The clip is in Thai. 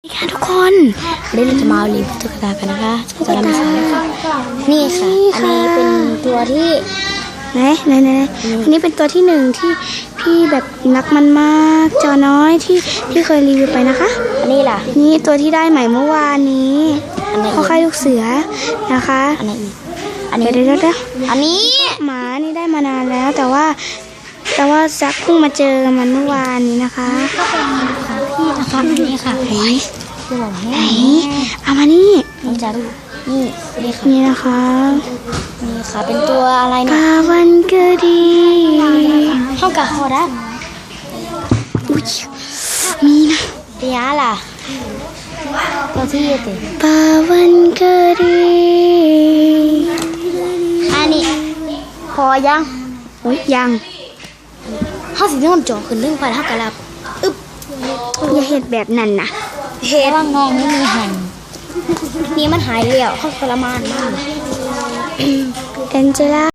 สวัสดีค่ะทุกคนวันนี้เราจะมาเอารีวิวตุ๊กตากันนะคะตุ๊กตาลำไส้นี่ค่ะ อันนี้เป็นตัวที่ไหนไหนไหนไหนอันนี้เป็นตัวที่หนึ่งที่พี่แบบรักมันมากจอน้อยที่พี่เคยรีวิวไปนะคะ อันนี้ล่ะ นี่ตัวที่ได้ใหม่เมื่อวานนี้อันไหนเขาอีกค่ายลูกเสือนะคะ อันไหนอีกอันนี้เดี๋ยวเดี๋ยวเดี๋ยวอันนี้หมานี่ได้มานานแล้วแต่ว่า แต่ว่าซักเพิ่งมาเจอมันเมื่อวานนี้นะคะ ก็เป็นของพี่นะ คะอันนี้ค่ะไหนคือบอกไหนให้เอามานี่มันจะดูนี่นี่ค่ะนี่นะคะนี่ค่ะเป็นตัวอะไรปนะลาวันเกิดดีห้องกับคอได้อุ๊ยมีนะปียาล่ะตัวที่เต็มปลาวันเกิดดีอันนี้พอยังโอ้ยยังห้าสิบนอนจ่อขึ้นเรื่องไปเท่ากันแล้วอึ๊บ อย่าเห็ดแบบนั้นนะเห็นว่างน้องไม่มีหันนี่มันหายแล้วเขาทรมานมากแองเจล่า